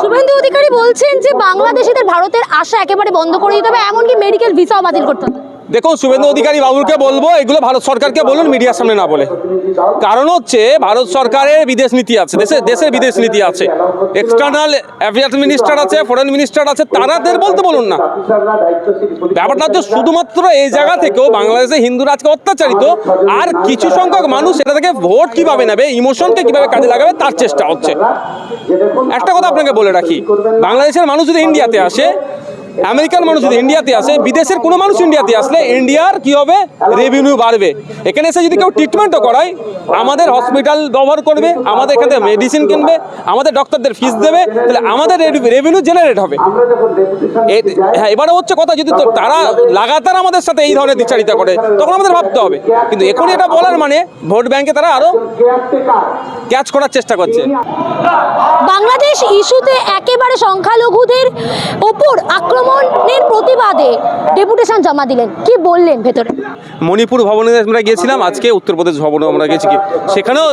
শুভেন্দু অধিকারী বলছেন যে বাংলাদেশিদের ভারতের আশা একেবারে বন্ধ করে দিতে হবে, এমনকি মেডিকেল ভিসাও বাতিল করতে হবে। দেখুন, শুভেন্দু অধিকারী বাবুকে বলব, এগুলো ভারত সরকারকে বলুন, মিডিয়ার সামনে না বলে। কারণ হচ্ছে, ভারত সরকারের বিদেশ নীতি আছে, দেশে দেশের বিদেশ নীতি আছে। এক্সটার্নাল অ্যাফেয়ার্স মিনিস্টার আছে ফরেন মিনিস্টার আছে তারাদের বলতে বলুন না। ব্যাপারটা হচ্ছে, শুধুমাত্র এই জায়গা থেকেও বাংলাদেশে হিন্দুরা আজকে অত্যাচারিত, আর কিছু সংখ্যক মানুষ এটা থেকে ভোট কীভাবে নেবে, ইমোশনকে কীভাবে কাজে লাগাবে, তার চেষ্টা হচ্ছে। একটা কথা আপনাকে বলে রাখি, বাংলাদেশের মানুষ যদি ইন্ডিয়াতে আসে আমেরিকার মানুষ যদি ইন্ডিয়াতে আসে, বিদেশের কোনো মানুষ ইন্ডিয়াতে আসলে ইন্ডিয়ার কি হবে? রেভিনিউ বাড়বে। এখানে এসে যদি কেউ ট্রিটমেন্টও করায়, আমাদের হসপিটাল ব্যবহার করবে, আমাদের এখানে মেডিসিন কিনবে, আমাদের ডক্টরদের ফিস দেবে, তাহলে আমাদের রেভিনিউ জেনারেট হবে। হ্যাঁ এবারে হচ্ছে কথা, যদি তারা লাগাতার আমাদের সাথে এই ধরনের দ্বিচারিতা করে, তখন আমাদের ভাবতে হবে। কিন্তু এখন এটা বলার মানে ভোট ব্যাংকে তারা আরও ক্যাচ করার চেষ্টা করছে। বাংলাদেশ ইস্যুতে একেবারে সংখ্যালঘুদের ওপর আক্রমণের প্রতিবাদে ডেপুটেশন জমা দিলেন। কি বললেন ভেতরে? মণিপুর ভবনে আমরা গিয়েছিলাম আজকে উত্তরপ্রদেশ ভবনে আমরা গেছি কি? সেখানেও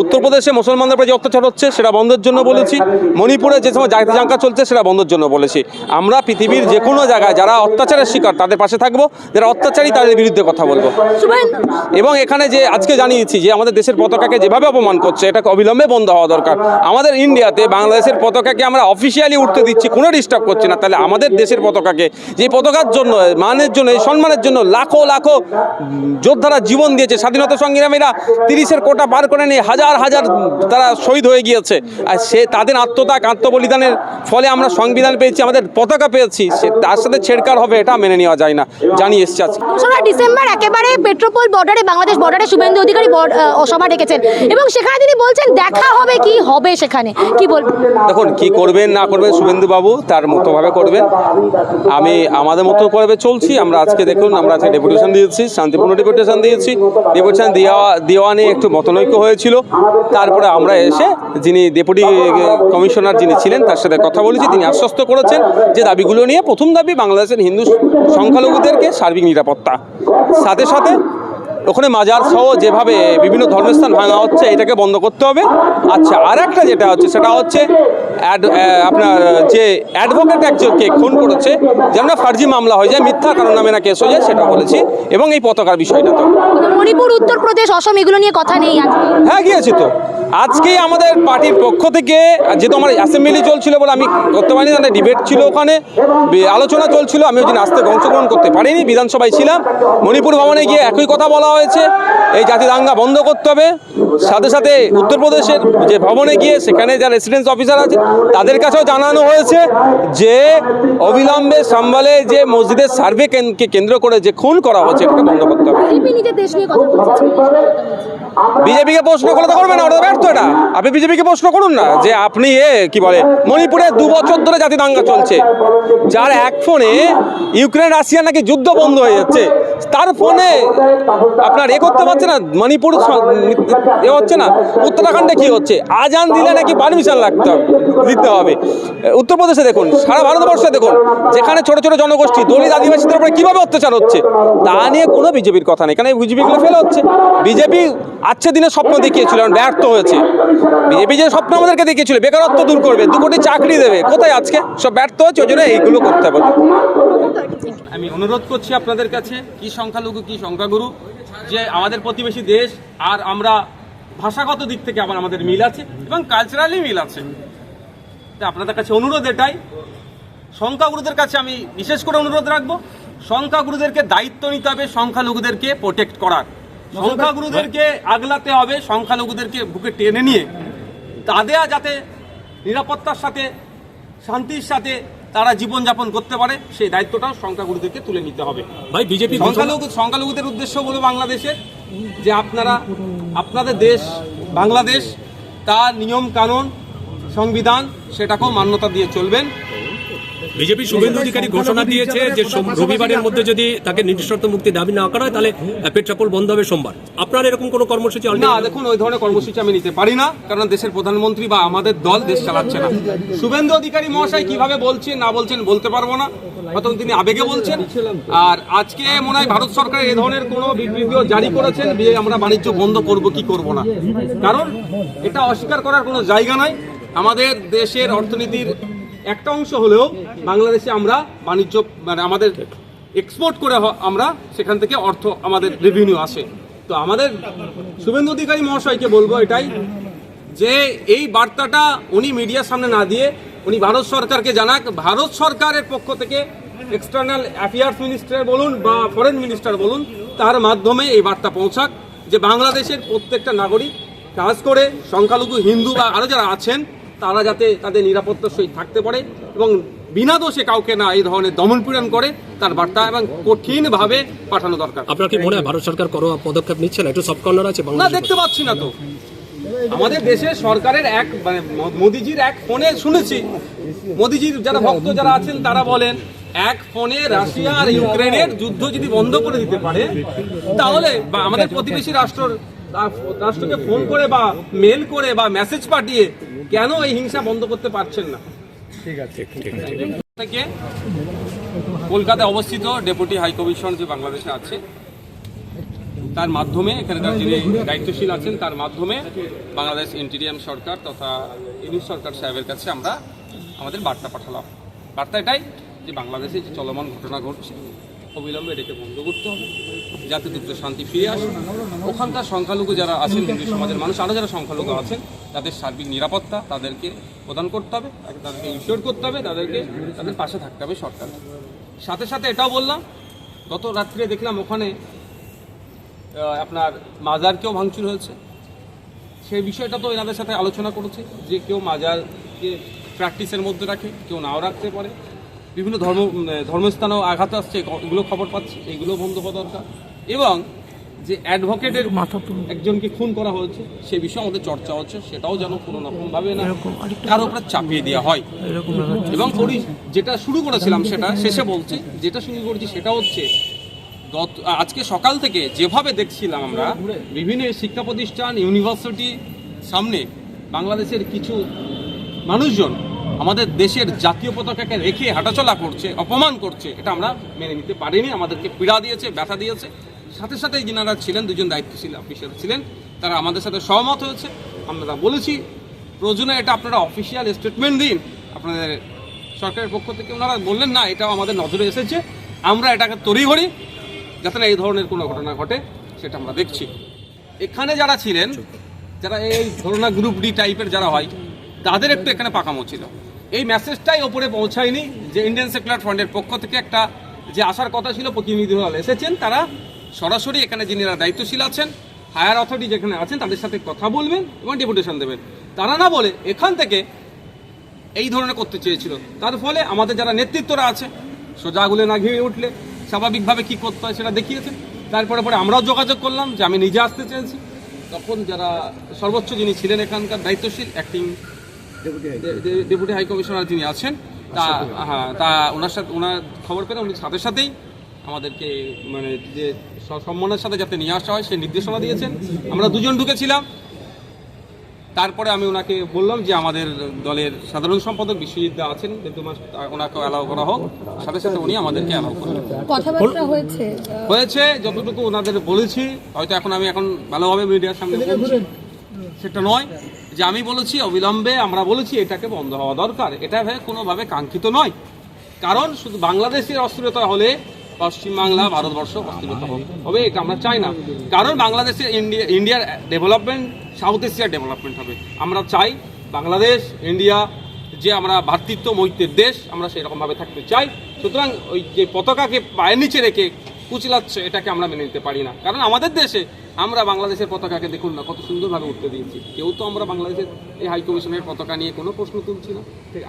উত্তরপ্রদেশে মুসলমানদের উপরে যে অত্যাচার হচ্ছে সেটা বন্ধের জন্য বলেছি। মণিপুরে যে সময় জাতি জাঙ্কা চলছে সেটা বন্ধের জন্য বলেছি। আমরা পৃথিবীর যে কোনো জায়গায় যারা অত্যাচারের শিকার তাদের পাশে থাকব। যারা অত্যাচারী তাদের বিরুদ্ধে কথা বলব। এবং এখানে যে আজকে জানিয়েছি যে আমাদের দেশের পতাকাকে যেভাবে অপমান করছে এটা অবিলম্বে বন্ধ হওয়া দরকার। আমাদের ইন্ডিয়াতে বাংলাদেশের পতাকাকে আমরা অফিসিয়ালি উঠতে দিচ্ছি কোনো ডিস্টার্ব করছি না। তাহলে আমাদের দেশের পতাকাকে। যে পতাকার জন্য মানের জন্য এই সম্মানের জন্য লাখো লাখো যোদ্ধারা জীবন দিয়েছে। স্বাধীনতা সংগ্রামীরা তিরিশের কোটা পার করে নিয়ে হাজার হাজার তারা শহীদ হয়ে গিয়েছে। আর সে তাদের আত্মত্যাগ আত্মবলিদানের ফলে আমরা সংবিধান পেয়েছি আমাদের পতাকা পেয়েছি। সে তার সাথে ছেড়কার হবে এটা মেনে নেওয়া যায় না জানিয়ে এসছে আজকে। ডিসেম্বর একেবারে পেট্রোপোল বর্ডারে বাংলাদেশ বর্ডারে শুভেন্দু অধিকারী সভা ডেকেছেন। এবং সেখানে তিনি বলছেন দেখা হবে কি হবে সেখানে। কি বলবেন? দেখুন কি করবেন না করবেন শুভেন্দু বাবু তার মতোভাবে করবেন। আমি আমাদের মতো করে চলছি, আমরা আজকে দেখুন, আমরা আজকে ডেপুটেশন দিয়েছি, শান্তিপূর্ণ ডেপুটেশন দিয়েছি। ডেপুটেশন দেওয়া দেওয়া নিয়ে একটু মতনৈক্য হয়েছিল। তারপরে আমরা এসে যিনি ডেপুটি কমিশনার যিনি ছিলেন, তার সাথে কথা বলেছি, তিনি আশ্বস্ত করেছেন যে দাবিগুলো নিয়ে প্রথম দাবি বাংলাদেশের হিন্দু সংখ্যালঘুদেরকে সার্বিক নিরাপত্তা। সাথে সাথে ওখানে মাজার সহ যেভাবে বিভিন্ন ধর্মস্থান ভাঙা হচ্ছে, এটাকে বন্ধ করতে হবে। আচ্ছা আর একটা যেটা হচ্ছে, সেটা হচ্ছে আপনার যে অ্যাডভোকেট একজনকে খুন করেছে যেন ফার্জি মামলা হয়ে যায় মিথ্যা কারণ নামে না কেস হয়ে যায় সেটা বলেছি। এবং এই পতাকার বিষয়টা তো। মণিপুর উত্তরপ্রদেশ অসম এগুলো নিয়ে কথা নেই হ্যাঁ গিয়েছি তো। আজকেই আমাদের পার্টির পক্ষ থেকে যেহেতু আমার অ্যাসেম্বলি চলছিল বলে আমি করতে পারিনি তাহলে ডিবেট ছিল ওখানে আলোচনা চলছিল আমি ওই দিন আসতে অংশগ্রহণ করতে পারিনি বিধানসভায় ছিলাম। মণিপুর ভবনে গিয়ে একই কথা বলা হয়েছে এই জাতি দাঙ্গা বন্ধ করতে হবে। সাথে সাথে উত্তরপ্রদেশের যে ভবনে গিয়ে সেখানে যা রেসিডেন্স অফিসার আছে তাদের কাছেও জানানো হয়েছে যে অবিলম্বে সাম্বালে যে মসজিদের সার্ভে কেন্দ্র করে যে খুন করা হচ্ছে এটাকে বন্ধ করতে হবে। বিজেপিকে প্রশ্ন করলে তো করবে না ওটা তো এটা আপনি বিজেপিকে প্রশ্ন করুন না যে আপনি এ, কি বলে, মণিপুরে দু বছর ধরে জাতি দাঙ্গা চলছে। যার এক ফোনে ইউক্রেন, রাশিয়া নাকি যুদ্ধ বন্ধ হয়ে যাচ্ছে। তার ফোনে আপনার এ করতে পারছে না? মণিপুর এ হচ্ছে না? উত্তরাখণ্ডে কি হচ্ছে? আজান দিলে নাকি পারমিশন লাগতে হবে, দিতে হবে। উত্তরপ্রদেশে দেখুন, সারা ভারতবর্ষে দেখুন, যেখানে ছোট ছোট জনগোষ্ঠী, দলিত আদিবাসীদের উপরে কীভাবে অত্যাচার হচ্ছে, তা নিয়ে কোনো বিজেপির কথা নেই। এখানে বিজেপিগুলো ফেল হচ্ছে। বিজেপি আজকে দিনে স্বপ্ন দেখিয়েছিল ব্যর্থ হয়েছে। বিজেপি যে স্বপ্ন আমাদেরকে দেখিয়েছিল, বেকারত্ব দূর করবে, দু কোটি চাকরি দেবে, কোথায় আজকে? সব ব্যর্থ হচ্ছে, ওই জন্য এইগুলো করতে হবে। আমি অনুরোধ করছি আপনাদের কাছে, কি সংখ্যালঘু, কি সংখ্যাগুরু, যে আমাদের প্রতিবেশী দেশ আর আমরা ভাষাগত দিক থেকে আবার আমাদের মিল আছে এবং কালচারালি মিল আছে। আপনাদের কাছে অনুরোধ এটাই। সংখ্যাগুরুদের কাছে আমি বিশেষ করে অনুরোধ রাখব, সংখ্যাগুরুদেরকে দায়িত্ব নিতে হবে, সংখ্যালঘুদেরকে প্রোটেক্ট করার। সংখ্যাগুরুদেরকে আগলাতে হবে সংখ্যালঘুদেরকে বুকে টেনে নিয়ে। তাদের যাতে নিরাপত্তার সাথে শান্তির সাথে তারা জীবনযাপন করতে পারে সেই দায়িত্বটাও সংখ্যাগুরুদেরকে তুলে নিতে হবে। ভাই বিজেপি সংখ্যালঘু সংখ্যালঘুদের উদ্দেশ্য বলব বাংলাদেশের যে আপনারা আপনাদের দেশ বাংলাদেশ তার নিয়ম কানুন সংবিধান সেটাকেও মান্যতা দিয়ে চলবেন। বিজেপি শুভেন্দু অধিকারী ঘোষণা দিয়েছে যে রবিবারের মধ্যে যদি তাকে নিঃশর্ত মুক্তি দাবি না করা হয় তাহলে পেট্রাপোল বন্ধ হবে সোমবার। আপনার এরকম কোনো কর্মসূচি না দেখুন ওই ধরনের কর্মসূচি আমি নিতে পারি না কারণ দেশের প্রধানমন্ত্রী বা আমাদের দল দেশ চালাচ্ছে না। শুভেন্দু অধিকারী মহাশয় কীভাবে বলছেন না বলছেন বলতে পারব না। হয়তো তিনি আবেগে বলছেন। আর আজকে মনে হয় ভারত সরকার এ ধরনের কোনো বিবৃতিও জারি করেছেন যে আমরা বাণিজ্য বন্ধ করব কি করব না। কারণ এটা অস্বীকার করার কোনো জায়গা নাই। আমাদের দেশের অর্থনীতির একটা অংশ হলেও বাংলাদেশে আমরা বাণিজ্য মানে আমাদের এক্সপোর্ট করে আমরা সেখান থেকে অর্থ, আমাদের রেভিনিউ আসে। তো আমাদের শুভেন্দু অধিকারী মহাশয়কে বলব এটাই যে এই বার্তাটা উনি মিডিয়ার সামনে না দিয়ে উনি ভারত সরকারকে জানাক। ভারত সরকারের পক্ষ থেকে এক্সটার্নাল অ্যাফেয়ার্স মিনিস্টার বলুন বা ফরেন মিনিস্টার বলুন, তার মাধ্যমে এই বার্তা পৌঁছাক যে বাংলাদেশের প্রত্যেকটা নাগরিক কাজ করে, সংখ্যালঘু হিন্দু বা আরও যারা আছেন তারা যাতে তাদের নিরাপত্তার সহিত থাকতে পারে এবং বিনা দোষে কাউকে না এই ধরনের দমনপীড়ন করে তার বার্তা এবং কঠিনভাবে পাঠানো দরকার। আপনার কি মনে হয় ভারত সরকার করো পদক্ষেপ নিচ্ছে না? একটু সব কর্নার আছে না দেখতে পাচ্ছি না তো। আমাদের দেশে সরকারের এক মানে মোদিজির এক ফোনে শুনেছি। মোদিজির যারা ভক্ত যারা আছেন তারা বলেন এক ফোনে রাশিয়া আর ইউক্রেনের যুদ্ধ যদি বন্ধ করে দিতে পারে তাহলে বা আমাদের প্রতিবেশী রাষ্ট্র রাষ্ট্রকে ফোন করে বা মেল করে বা মেসেজ পাঠিয়ে কেন এই হিংসা বন্ধ করতে পারছেন না? থেকে কলকাতায় অবস্থিত ডেপুটি হাই কমিশন যে বাংলাদেশে আছে তার মাধ্যমে এখানকার যিনি দায়িত্বশীল আছেন তার মাধ্যমে বাংলাদেশ ইন্টিরিয়াম সরকার তথা ইউনিট সরকার সাহেবের কাছে আমরা আমাদের বার্তা পাঠালাম। বার্তা এটাই যে বাংলাদেশে যে চলমান ঘটনা ঘটছে অবিলম্বে এটাকে বন্ধ করতে হবে যাতে দ্রুত শান্তি ফিরে আসে। ওখানকার সংখ্যালঘু যারা আছেন হিন্দু সমাজের মানুষ আরও যারা সংখ্যালঘু আছেন তাদের সার্বিক নিরাপত্তা তাদেরকে প্রদান করতে হবে তাদেরকে ইনশিওর করতে হবে, তাদেরকে তাদের পাশে থাকতে হবে সরকার। সাথে সাথে এটাও বললাম, গত রাত্রে দেখলাম ওখানে আপনার মাজারকেও ভাঙচুর হয়েছে। সেই বিষয়টা তো এনাদের সাথে আলোচনা করেছে যে কেউ মাজারকে প্র্যাকটিসের মধ্যে রাখে, কেউ নাও রাখতে পারে। বিভিন্ন ধর্ম ধর্মস্থানেও আঘাত আসছে, এগুলো খবর পাচ্ছি এগুলো বন্ধ হওয়া দরকার। এবং যে অ্যাডভোকেটের একজনকে খুন করা হয়েছে সে বিষয়ে আমাদের চর্চা হচ্ছে সেটাও যেন কোনো রকমভাবে না কারও উপরে চাপিয়ে দেওয়া হয়। এবং যেটা শুরু করেছিলাম সেটা শেষে বলছি যেটা শুরু করেছি সেটা হচ্ছে গত আজকে সকাল থেকে যেভাবে দেখছিলাম আমরা বিভিন্ন শিক্ষা প্রতিষ্ঠান ইউনিভার্সিটি সামনে বাংলাদেশের কিছু মানুষজন আমাদের দেশের জাতীয় পতাকাকে রেখে হাঁটাচলা করছে অপমান করছে এটা আমরা মেনে নিতে পারিনি আমাদেরকে পীড়া দিয়েছে ব্যথা দিয়েছে। সাথে সাথে যিনারা ছিলেন, দুজন দায়িত্বশীল অফিসার ছিলেন, তারা আমাদের সাথে সহমত হয়েছে। আমরা তা বলেছি, প্রয়োজনে এটা আপনারা অফিসিয়াল স্টেটমেন্ট দিন। আপনাদের সরকারের পক্ষ থেকে ওনারা বললেন, না, এটাও আমাদের নজরে এসেছে। আমরা এটাকে তড়িঘড়ি, যাতে না এই ধরনের কোনো ঘটনা ঘটে, সেটা আমরা দেখছি। এখানে যারা ছিলেন, যারা এই ধরনা গ্রুপ ডি টাইপের যারা হয়, তাদের একটু এখানে পাকামো ছিল। এই মেসেজটাই ওপরে পৌঁছায়নি যে ইন্ডিয়ান সেকুলার ফ্রন্টের পক্ষ থেকে একটা যে আসার কথা ছিল, প্রতিনিধি দল এসেছেন, তারা সরাসরি এখানে যিনি দায়িত্বশীল আছেন হায়ার অথরিটি যেখানে আছেন তাদের সাথে কথা বলবেন এবং ডেপুটেশন দেবেন। তারা না বলে এখান থেকে এই ধরনের করতে চেয়েছিল। তার ফলে আমাদের যারা নেতৃত্বরা আছে সোজা আগুলে না ঘিরে উঠলে স্বাভাবিকভাবে কি করতে হয় সেটা দেখিয়েছে। তারপরে পরে আমরাও যোগাযোগ করলাম যে আমি নিজে আসতে চেয়েছি। তখন যারা সর্বোচ্চ যিনি ছিলেন এখানকার দায়িত্বশীল অ্যাক্টিং ডেপুটি হাই কমিশনার যিনি আছেন তা হ্যাঁ তা ওনার সাথে ওনার খবর পেলে উনি সাথে সাথেই আমাদেরকে মানে যে সম্মানের সাথে যাতে নিয়ে আসা হয় সেই নির্দেশনা দিয়েছেন। আমরা দুজন ঢুকেছিলাম। তারপরে আমি ওনাকে বললাম যে আমাদের দলের সাধারণ সম্পাদক বিশ্বজিৎ দা আছেন কিন্তু ওনাকে অ্যালাউ করা হোক। সাথে সাথে উনি আমাদেরকে অ্যালাউ করলেন হয়েছে হয়েছে যতটুকু ওনাদের বলেছি হয়তো এখন আমি এখন ভালোভাবে মিডিয়ার সামনে বলছি সেটা নয় যে আমি বলেছি অবিলম্বে আমরা বলেছি এটাকে বন্ধ হওয়া দরকার। এটা ভাবে কোনোভাবে কাঙ্ক্ষিত নয়। কারণ শুধু বাংলাদেশের অস্থিরতা হলে পশ্চিমবাংলা, ভারতবর্ষ অস্থিরতা হবে এটা আমরা চাই না। কারণ বাংলাদেশে ইন্ডিয়া, ইন্ডিয়ার ডেভেলপমেন্ট, সাউথ এশিয়ার ডেভেলপমেন্ট হবে। আমরা চাই বাংলাদেশ, ইন্ডিয়া, যে আমরা ভ্রাতৃত্ব মৈত্রের দেশ, আমরা সেরকমভাবে থাকতে চাই। সুতরাং ওই যে পতাকাকে পায়ের নিচে রেখে কুচিলাচ্ছে, এটাকে আমরা মেনে নিতে পারি না। কারণ আমাদের দেশে আমরা বাংলাদেশের পতাকাকে দেখুন না, কত সুন্দরভাবে উঠতে দিয়েছি। কেউ তো আমরা বাংলাদেশের এই হাই কমিশনের পতাকা নিয়ে কোনো প্রশ্ন তুলছি না।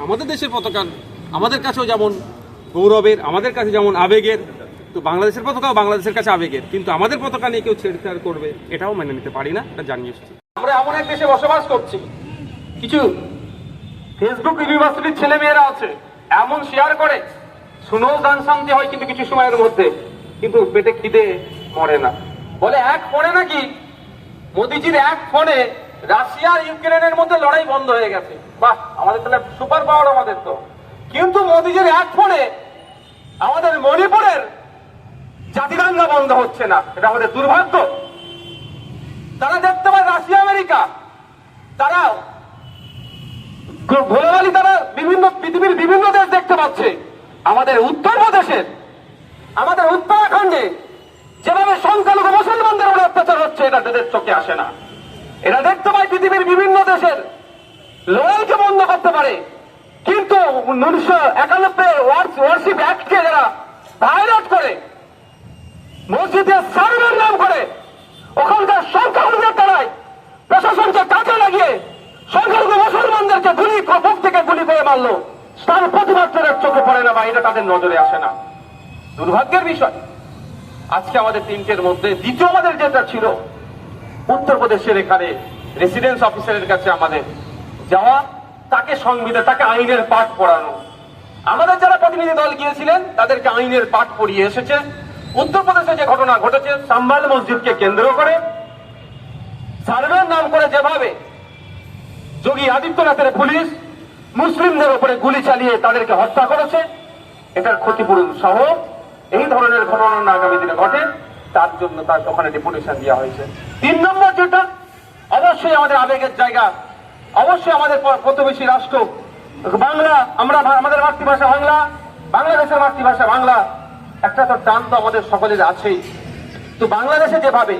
আমাদের দেশের পতাকা, আমাদের কাছেও যেমন গৌরবের, আমাদের কাছে যেমন আবেগের, তো বাংলাদেশের পতাকাও বাংলাদেশের কাছে আবেগের, কিন্তু আমাদের পতাকা নিয়ে কেউ ছেড়ছাড় করবে, এটাও মেনে নিতে পারি না, এটা জানিয়ে এসেছি। আমরা এমন এক দেশে বসবাস করছি, কিছু ফেসবুক ইউনিভার্সিটির ছেলে মেয়েরা আছে, এমন শেয়ার করে, শুনেও গান শান্তি হয় কিন্তু কিছু সময়ের মধ্যে, কিন্তু পেটে খিদে মরে না। বলে এক ফোনে নাকি, মোদিজির এক ফোনে রাশিয়া আর ইউক্রেনের মধ্যে লড়াই বন্ধ হয়ে গেছে। বাহ, আমাদের তাহলে সুপার পাওয়ার আমাদের তো। কিন্তু মোদিজির এক ফোনে আমাদের মণিপুরের জাতিদাঙ্গা বন্ধ হচ্ছে না। এটা আমাদের দুর্ভাগ্য। তারা দেখতে পায় রাশিয়া, আমেরিকা। তারা গোলাগালি তারা বিভিন্ন পৃথিবীর বিভিন্ন দেশ দেখতে পাচ্ছে। আমাদের উত্তরপ্রদেশের, আমাদের উত্তরাখণ্ডে যেভাবে সংখ্যালঘু মুসলমানদের উপর অত্যাচার হচ্ছে, এটা তাদের চোখে আসে না। এরা দেখতে পায় পৃথিবীর বিভিন্ন দেশের লড়াইকে বন্ধ করতে পারে। কিন্তু উনিশশো একানব্বই ওয়ার্শিপ অ্যাক্টকে যারা ভায়োলেট করে, মসজিদে সার্ভের নাম করে, ওখানকার সংখ্যালঘুদের দ্বারাই প্রশাসনকে কাজে লাগিয়ে সংখ্যালঘু মুসলমানদেরকে গুলি বুক থেকে গুলি করে মারলো। তার প্রতিবাদ চোখে পড়ে না বা এটা তাদের নজরে আসে না। দুর্ভাগ্যের বিষয়। আজকে আমাদের তিনটের মধ্যে দ্বিতীয় আমাদের যেটা ছিল, উত্তরপ্রদেশের এখানে রেসিডেন্স অফিসারের কাছে আমাদের যাওয়া। তাকে সংবিধান, তাকে আইনের পাঠ পড়ানো। আমাদের যারা প্রতিনিধি দল গিয়েছিলেন, তাদেরকে আইনের পাঠ পড়িয়ে এসেছে। উত্তরপ্রদেশে যে ঘটনা ঘটেছে, সাম্বাল মসজিদকে কেন্দ্র করে, সার্ভের নাম করে যেভাবে যোগী আদিত্যনাথের পুলিশ মুসলিমদের উপরে গুলি চালিয়ে তাদেরকে হত্যা করেছে, এটার ক্ষতিপূরণ সহ এই ধরনের ঘটনা আগামী দিনে ঘটে, তার জন্য তার ওখানে ডেপুটেশন দেওয়া হয়েছে। তিন নম্বর যেটা, অবশ্যই আমাদের আবেগের জায়গা। অবশ্যই আমাদের প্রতিবেশী রাষ্ট্র। বাংলা, আমরা আমাদের মাতৃভাষা বাংলা, বাংলাদেশের মাতৃভাষা বাংলা। একটা তো টান তো আমাদের সকলের আছেই। তো বাংলাদেশে যেভাবে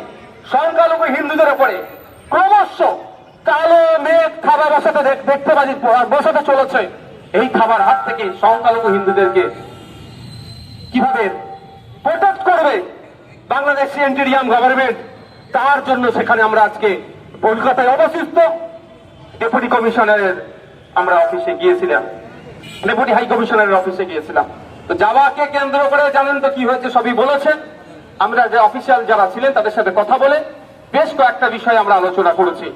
সংখ্যালঘু হিন্দুদের উপরে ক্রমশ কালো, মেঘ, খাবার বসাতে দেখতে পারি বসাতে চলেছে, এই খাবার হাত থেকে সংখ্যালঘু হিন্দুদেরকে কীভাবে প্রোটেক্ট করবে বাংলাদেশ সেন্টেরিয়াম গভর্নমেন্ট তার জন্য সেখানে আমরা আজকে কলকাতায় অবস্থিত। ডেপুটি কমিশনারের আমরা অফিসে গিয়েছিলাম। ডেপুটি হাই কমিশনারের অফিসে গিয়েছিলাম। তো যাওয়াকে কেন্দ্র করে জানেন তো কি হয়েছে সবই বলেছেন। আমরা যে অফিসিয়াল যারা ছিলেন তাদের সাথে কথা বলে বেশ কয়েকটা বিষয় আমরা আলোচনা করেছি।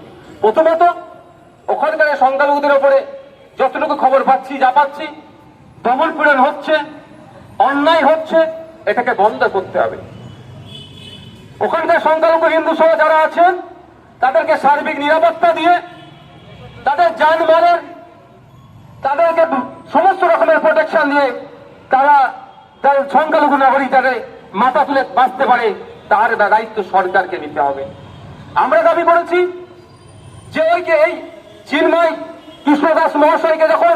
প্রথমত, ওখানকার সংখ্যালঘুদের উপরে যতটুকু খবর পাচ্ছি, যা পাচ্ছি দমন পীড়ন হচ্ছে, অন্যায় হচ্ছে, এটাকে বন্ধ করতে হবে। ওখানকার সংখ্যালঘু হিন্দু সহ যারা আছেন, তাদেরকে সার্বিক নিরাপত্তা দিয়ে তাদের যানবাহনের তাদেরকে সমস্ত রকমের প্রোটেকশন দিয়ে তারা তার সংখ্যালঘু নাগরিক যাতে মাথা তুলে বাঁচতে পারে, তার দায়িত্ব সরকারকে নিতে হবে। আমরা দাবি করেছি যে ওই যে এই চিন্ময় কৃষ্ণদাস মহাশয়কে যখন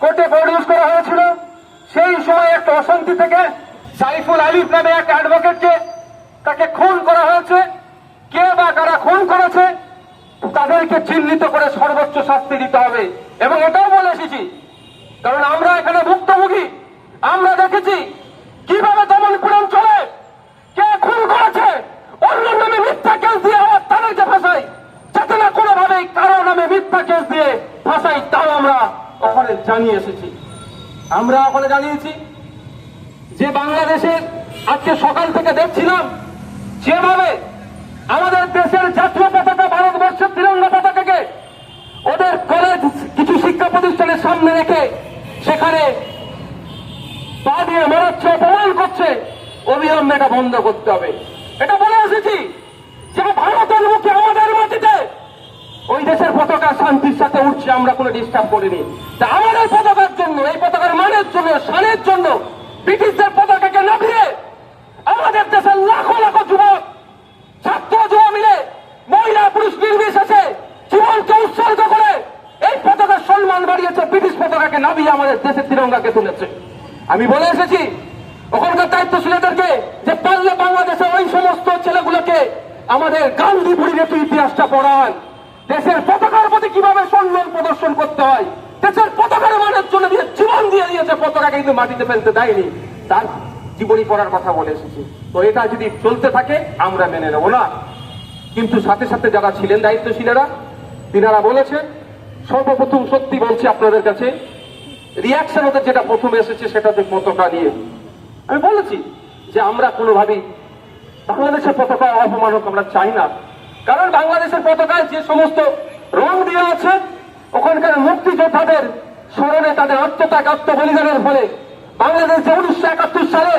কোর্টে প্রডিউস করা হয়েছিল, সেই সময় একটা অশান্তি থেকে সাইফুল আলিফ নামে এক অ্যাডভোকেটকে তাকে খুন করা হয়েছে। কে বা কারা খুন করেছে তাদেরকে চিহ্নিত করে সর্বোচ্চ শাস্তি দিতে হবে। এবং এটাও বলে এসেছি, কারণ আমরা এখানে ভুক্তভোগী। আমরা দেখেছি কীভাবে দমন পীড়ন চলে, কে খুন করেছে, অন্য নামে মিথ্যা কেস দিয়ে আবার তাদেরকে ফাঁসাই। যাতে না কোনোভাবেই কারও নামে মিথ্যা কেস দিয়ে ফাঁসাই, তাও আমরা ওখানে জানিয়ে এসেছি। আমরা ওখানে জানিয়েছি যে বাংলাদেশের আজকে সকাল থেকে দেখছিলাম, যেভাবে আমাদের দেশের জাতীয় পতাকা তিরঙ্গা ওদের কলেজ কিছু শিক্ষা প্রতিষ্ঠানের সামনে রেখে সেখানে পা দিয়ে মেরাচ্ছে, অপমান করছে এটা বন্ধ করতে হবে। এটা বলে এসেছি যে ভারতের মুখে আমাদের মাটিতে ওই দেশের পতাকা শান্তির সাথে উঠছে, আমরা কোনো ডিস্টার্ব করিনি। তা আমাদের পতাকার মানের জন্য সানের জন্য ব্রিটিশদের পতাকাকে নামিয়ে আমাদের দেশের লাখো লাখো যুবক ছাত্র যুব মিলে মহিলা পুরুষ নির্বিশেষে জীবনকে উৎসর্গ করে এই পতাকার সম্মান বাড়িয়েছে ব্রিটিশ পতাকাকে নামিয়ে আমাদের দেশের তুলেছে আমি বলে এসেছি, ওখানকার দায়িত্বশীলদেরকে যে পারলে বাংলাদেশে ওই সমস্ত ছেলেগুলোকে আমাদের গান্ধী বুড়ির ইতিহাসটা পড়ান। দেশের পতাকার প্রতি কীভাবে সম্মান প্রদর্শন করতে হয়, দেশের পতাকার মানের জন্য দিয়ে জীবন দিয়ে দিয়েছে, পতাকাকে কিন্তু মাটিতে ফেলতে দেয়নি। তার জীবনী পড়ার কথা বলে এসেছি। তো এটা যদি চলতে থাকে, আমরা মেনে নেব না। কিন্তু সাথে সাথে যারা ছিলেন দায়িত্বশীলেরা, তিনারা বলেছেন, সর্বপ্রথম সত্যি বলছি আপনাদের কাছে রিয়াকশন ওদের যেটা প্রথম এসেছে সেটা হচ্ছে পতাকা নিয়ে। আমি বলেছি যে আমরা কোনোভাবেই বাংলাদেশের পতাকা অপমান হোক আমরা চাই না। কারণ বাংলাদেশের পতাকায় যে সমস্ত রং দিয়ে আছে, ওখানকার মুক্তিযোদ্ধাদের স্মরণে তাদের আত্মত্যাগ আত্মবলিদানের ফলে বাংলাদেশ যে উনিশশো একাত্তর সালে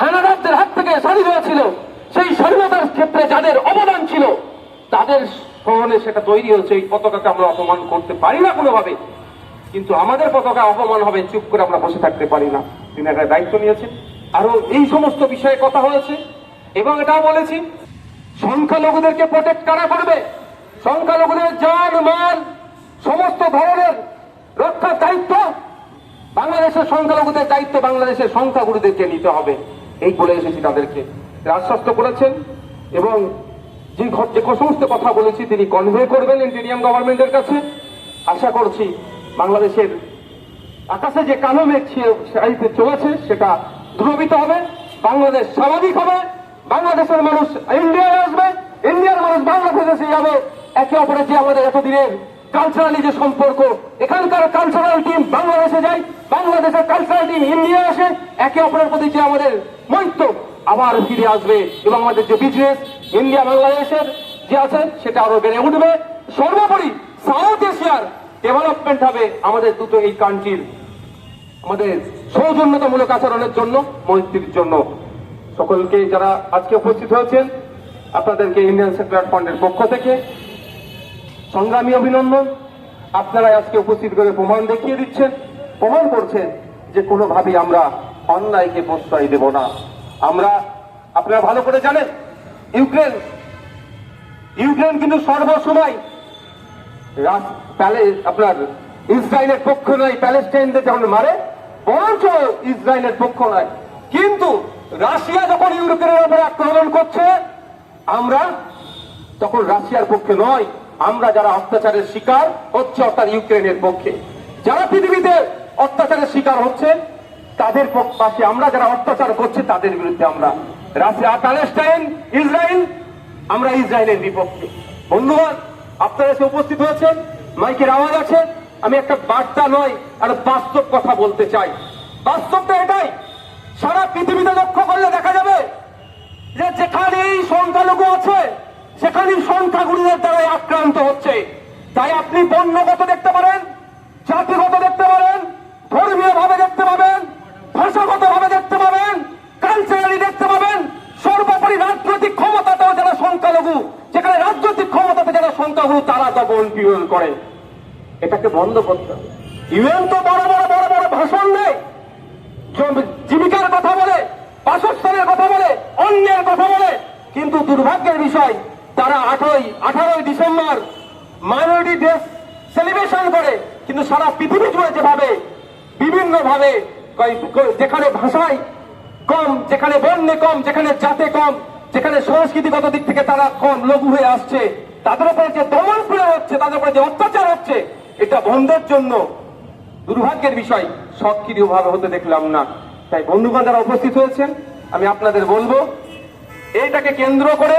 হানাদারদের হাত থেকে স্বাধীন হয়েছিল সেই স্বাধীনতার ক্ষেত্রে যাদের অবদান ছিল, তাদের স্মরণে সেটা তৈরি হয়েছে। এই পতাকাকে আমরা অপমান করতে পারি না কোনোভাবে। কিন্তু আমাদের পতাকা অপমান হবে, চুপ করে আমরা বসে থাকতে পারি না। তিনি একটা দায়িত্ব নিয়েছেন। আরও এই সমস্ত বিষয়ে কথা হয়েছে। এবং এটাও বলেছি, সংখ্যালঘুদেরকে প্রোটেক্ট কারা করবে? সংখ্যালঘুদের জান, মান, সমস্ত ধরনের রক্ষার দায়িত্ব। বাংলাদেশের সংখ্যালঘুদের দায়িত্ব বাংলাদেশের সংখ্যাগুরুদেরকে নিতে হবে। এই বলে এসেছি তাদেরকে। আশ্বস্ত করেছেন এবং যে যে সমস্ত কথা বলেছি তিনি কনভে করবেন ইন্ডিয়ান গভর্নমেন্টের কাছে। আশা করছি বাংলাদেশের আকাশে যে কালো মেঘ ছাইতে চলেছে, সেটা ধ্রুবিত হবে, বাংলাদেশ স্বাভাবিক হবে, বাংলাদেশের মানুষ ইন্ডিয়ায় আসবে, ইন্ডিয়ার মানুষ বাংলাদেশে যাবে। একে অপরের যে আমাদের এতদিনের কালচারালি যে সম্পর্ক, এখানকার কালচারাল টিম বাংলাদেশে যায়, বাংলাদেশের কালচারাল টিম ইন্ডিয়ায় আসে, একে অপরের প্রতি যে আমাদের মৈত্র আবার ফিরে আসবে। এবং আমাদের যে বিজনেস ইন্ডিয়া বাংলাদেশের যে আছে, সেটা আরও বেড়ে উঠবে। সর্বোপরি সাউথ এশিয়ার ডেভেলপমেন্ট হবে আমাদের দুটো এই কান্ট্রির আমাদের সৌজন্যতামূলক আচরণের জন্য, মৈত্রীর জন্য। সকলকে যারা আজকে উপস্থিত হয়েছেন, আপনাদেরকে ইন্ডিয়ান সেকুলার ফান্ডের পক্ষ থেকে সংগ্রামী অভিনন্দন। আপনারা আজকে উপস্থিত করে প্রমাণ দেখিয়ে দিচ্ছেন, প্রমাণ করছেন যে কোনোভাবেই আমরা অন্যায়কে প্রশ্রয় দেব না। আমরা, আপনারা ভালো করে জানেন, ইউক্রেন ইউক্রেন কিন্তু সর্বসময় আপনার ইসরায়েলের পক্ষ নয়, প্যালেস্টাইনদের যখন মারে, বরঞ্চ ইসরায়েলের পক্ষ নয়। কিন্তু রাশিয়া যখন ইউরোপের উপরে আক্রমণ করছে, আমরা তখন রাশিয়ার পক্ষে নয়, আমরা যারা অত্যাচারের শিকার হচ্ছে অর্থাৎ ইউক্রেনের পক্ষে। যারা পৃথিবীতে অত্যাচারের শিকার হচ্ছে, তাদের পাশে আমরা যারা অত্যাচার করছে, তাদের বিরুদ্ধে আমরা রাশিয়া, প্যালেস্টাইন, ইসরায়েল, আমরা ইসরায়েলের বিপক্ষে। বন্ধুগণ আপনারা এসে উপস্থিত হয়েছেন, মাইকের আওয়াজ আছে, আমি একটা বার্তা নয়, আর বাস্তব কথা বলতে চাই। বাস্তবটা এটাই, সারা পৃথিবীতে লক্ষ্য করলে দেখা যাবে যে যেখানেই সংখ্যালঘু আছে, সেখানেই সংখ্যাগুরুদের দ্বারাই আক্রান্ত হচ্ছে। তাই আপনি বর্ণগত দেখতে পারেন, জাতিগত দেখতে পারেন ধর্মীয় ভাবে দেখতে পাবেন ভাষাগত ভাবে দেখতে পাবেন কালচারালি দেখতে পাবেন সর্বোপরি রাজনৈতিক ক্ষমতাতেও যারা সংখ্যালঘু, যেখানে রাজনৈতিক ক্ষমতাতে যারা সংখ্যাগুরু, তারা দমন পীড়ন করে। এটাকে বন্ধ করতে হবে। ইউএন তো বড় বড় বড় বড় ভাষণ দেয়। জীবিকার কথা বলে, বাসস্থানের কথা বলে, অন্যের কথা বলে, কিন্তু দুর্ভাগ্যের বিষয়, তারা আঠারোই আঠারোই ডিসেম্বর মাইনরিটি ডে সেলিব্রেশন করে, কিন্তু সারা পৃথিবী জুড়ে যেভাবে বিভিন্ন ভাবে যেখানে ভাষায় কম, যেখানে বর্ণে কম, যেখানে জাতে কম, যেখানে সংস্কৃতিগত দিক থেকে তারা কম, লঘু হয়ে আসছে, তাদের উপরে যে দমন পীড়ন হচ্ছে, তাদের উপরে যে অত্যাচার হচ্ছে, এটা বন্ধের জন্য দুর্ভাগ্যের বিষয়। সক্রিয়ভাবে হতে দেখলাম না। তাই বন্ধুগণ যারা উপস্থিত হয়েছেন, আমি আপনাদের বলব, এইটাকে কেন্দ্র করে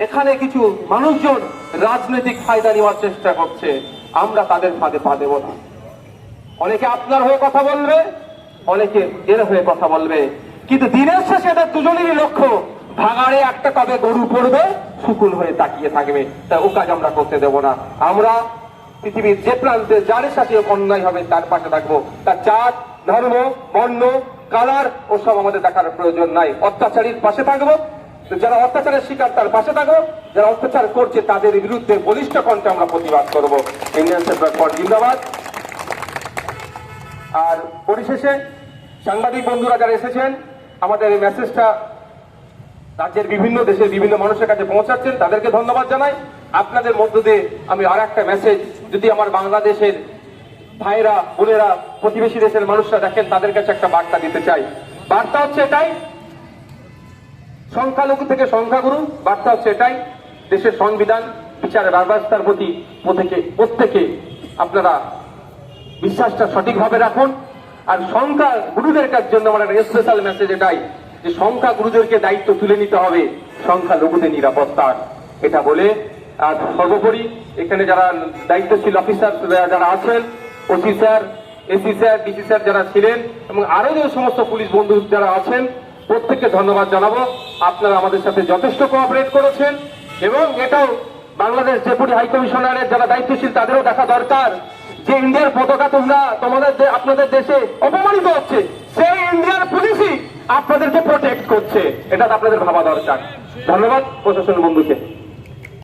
এখানে কিছু মানুষজন রাজনৈতিক ফায়দা নেওয়ার চেষ্টা করছে। আমরা তাদের ফাঁদে পা দেব না। অনেকে আপনার হয়ে কথা বলবে, অনেকে এর হয়ে কথা বলবে। কিন্তু দিনের শেষে এদের দুজনেরই লক্ষ্য ভাগাড়ে একটা কবে গরু পড়বে, শুকুন হয়ে তাকিয়ে থাকবে। তা ও কাজ আমরা করতে দেব না। আমরা পৃথিবীর যে প্রান্তে যার সাথে অন্যায় হবে, তার পাশে থাকব। তার জাত ধর্ম, বর্ণ, কালার ওসব আমাদের দেখার প্রয়োজন নাই। অত্যাচারীর পাশে থাকব। যারা অত্যাচারের শিকার, তার পাশে থাকব। যারা অত্যাচার করছে, তাদের বিরুদ্ধে বলিষ্ঠ কণ্ঠে আমরা প্রতিবাদ করব। ইন্ডিয়ান সেন্ট্রাল ফর জিন্দাবাদ। আর পরিশেষে সাংবাদিক বন্ধুরা যারা এসেছেন আমাদের এই মেসেজটা রাজ্যের বিভিন্ন দেশের বিভিন্ন মানুষের কাছে পৌঁছাচ্ছেন, তাদেরকে ধন্যবাদ জানাই। আপনাদের মধ্য দিয়ে আমি আর একটা মেসেজ যদি আমার বাংলাদেশের ভাইরা, বোনেরা, প্রতিবেশী দেশের মানুষরা দেখেন, তাদের কাছে একটা বার্তা দিতে চাই। বার্তা হচ্ছে এটাই, সংখ্যালঘু থেকে সংখ্যাগুরু, বার্তা হচ্ছে এটাই, দেশের সংবিধান বিচারের ব্যবস্থার প্রতি প্রত্যেকে প্রত্যেকে আপনারা বিশ্বাসটা সঠিকভাবে রাখুন। আর সংখ্যা গুরুদের কাছ জন্য আমার একটা স্পেশাল মেসেজ এটাই, যে সংখ্যা গুরুদেরকে দায়িত্ব তুলে নিতে হবে সংখ্যা লঘুদের নিরাপত্তার। এটা বলে আর সর্বোপরি এখানে যারা দায়িত্বশীল অফিসার যারা আছেন, OC sir, AC sir, DC sir যারা ছিলেন, এবং আরও যে সমস্ত পুলিশ বন্ধু যারা আছেন, প্রত্যেককে ধন্যবাদ জানাব। আপনারা আমাদের সাথে যথেষ্ট কোঅপারেট করেছেন, এবং এটাও বাংলাদেশ ডেপুটি হাই কমিশনারের যারা দায়িত্বশীল, তাদেরও দেখা দরকার। যে ইন্ডিয়ার পতাকা তোমরা তোমাদের আপনাদের দেশে অপমানিত হচ্ছে। সেই ইন্ডিয়ার পুলিশই আপনাদেরকে প্রোটেক্ট করছে। এটা আপনাদের ভাবা দরকার। ধন্যবাদ প্রশাসন বন্ধুকে।